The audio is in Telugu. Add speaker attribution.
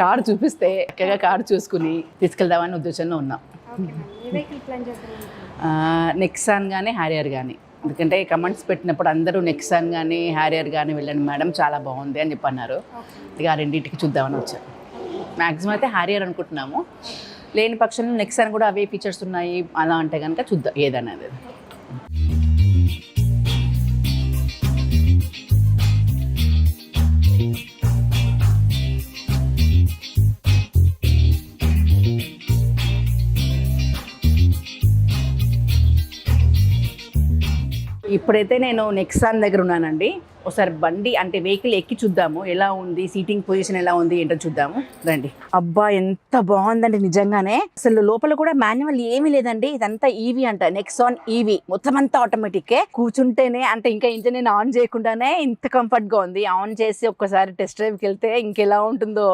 Speaker 1: కారు చూపిస్తే చక్కగా కారు చూసుకుని తీసుకెళ్దామని ఉద్దేశంలో ఉన్నాం. నెక్సాన్ కానీ హ్యారియర్ కానీ ఎందుకంటే కమెంట్స్ పెట్టినప్పుడు అందరూ నెక్సాన్ కానీ హ్యారియర్ కానీ వెళ్ళండి మేడం చాలా బాగుంది అని చెప్పి అన్నారు.
Speaker 2: ఓకే.
Speaker 1: ఇక ఆ రెండింటికి చూద్దామని వచ్చాను మ్యాక్సిమం అయితే హ్యారియర్ అనుకుంటున్నాము. లేని పక్షంలో నెక్సాన్ కూడా అవే ఫీచర్స్ ఉన్నాయి అలా అంటే కనుక చూద్దాం ఏదనేది. ఇప్పుడైతే నేను నెక్సాన్ దగ్గర ఉన్నానండి. ఒకసారి బండి అంటే వెహికల్ ఎక్కి చూద్దాము. ఎలా ఉంది? సీటింగ్ పొజిషన్ ఎలా ఉంది? ఏంటో చూద్దాము. రండి. అబ్బా ఎంత బాగుందండి నిజంగానే. అసలు లోపల కూడా మాన్యువల్ ఏమీ లేదండి. ఇదంతా ఈవీ అంట. నెక్సాన్ ఈవీ మొత్తం అంతా ఆటోమేటిక్ కూర్చుంటేనే అంటే ఇంకా ఇంజన్ ఆన్ చేయకుండానే ఇంత కంఫర్ట్గా ఉంది. ఆన్ చేసి ఒక్కసారి టెస్ట్ డ్రైవ్కి వెళ్తే ఇంకెలా ఉంటుందో.